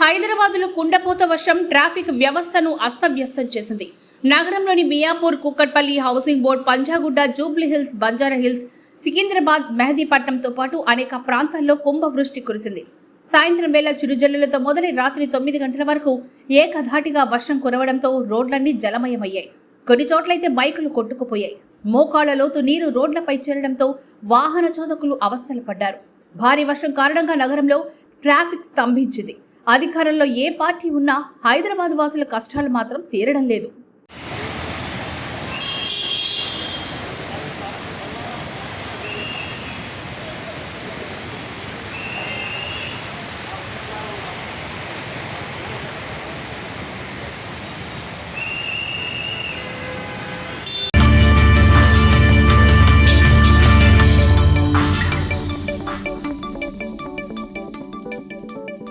హైదరాబాద్లో కుండపోత వర్షం ట్రాఫిక్ వ్యవస్థను అస్తవ్యస్తం చేసింది. నగరంలోని మియాపూర్ కుక్కట్పల్లి హౌసింగ్ బోర్డ్ పంజాగుడ్డ జూబ్లీ హిల్స్ బంజారా హిల్స్ సికింద్రాబాద్ మెహదీపట్నంతో పాటు అనేక ప్రాంతాల్లో కుంభవృష్టి కురిసింది. సాయంత్రం వేళ చిరుజల్లులతో మొదలై రాత్రి తొమ్మిది గంటల వరకు ఏకధాటిగా వర్షం కురవడంతో రోడ్లన్నీ జలమయమయ్యాయి. కొన్ని చోట్లయితే బైకులు కొట్టుకుపోయాయి. మోకాళ్ళ లోతు నీరు రోడ్లపై చేరడంతో వాహన చోదకులు అవస్థలు పడ్డారు. భారీ వర్షం కారణంగా నగరంలో ట్రాఫిక్ స్తంభించింది. అధికారంలో ఏ పార్టీ ఉన్నా హైదరాబాద్ వాసుల కష్టాలు మాత్రం తీరడం లేదు.